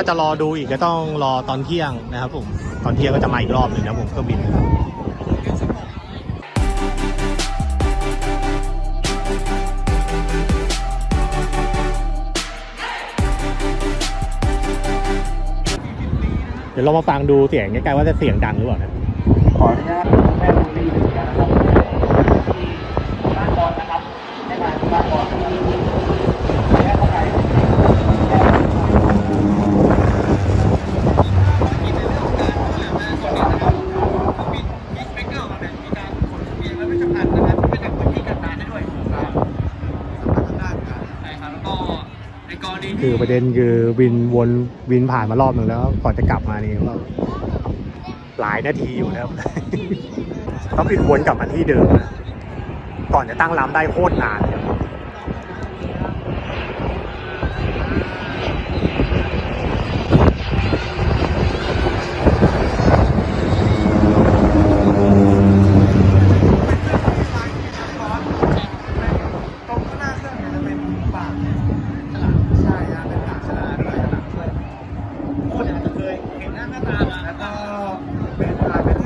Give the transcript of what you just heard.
ถ้าจะรอดูอีกก็ต้องรอตอนเที่ยงนะครับผม ตอนเที่ยงก็จะมาอีกรอบหนึ่งนะครับผมเครื่องบินเดี๋ยวเรามาฟังดูเสียงใกล้ๆว่าจะเสียงดังหรือเปล่านะขออนุญาตแม่บุรีหนึ่งนะครับ คือประเด็นคือวินวนวินผ่านมารอบหนึ่งแล้วก่อนจะกลับมานี่ก็หลายนาทีอยู่นะครับต้องวินวนกลับมาที่เดิมก่อนจะตั้งลำได้โคตรนานเลยตรงข้างหน้าเครื่อจะเป็นปาก นะเป็นหนังชนะด้วยหนังช่วยคนอาจจะเคยเห็นหน้าหน้าตามาแล้วก็เป็นเป็น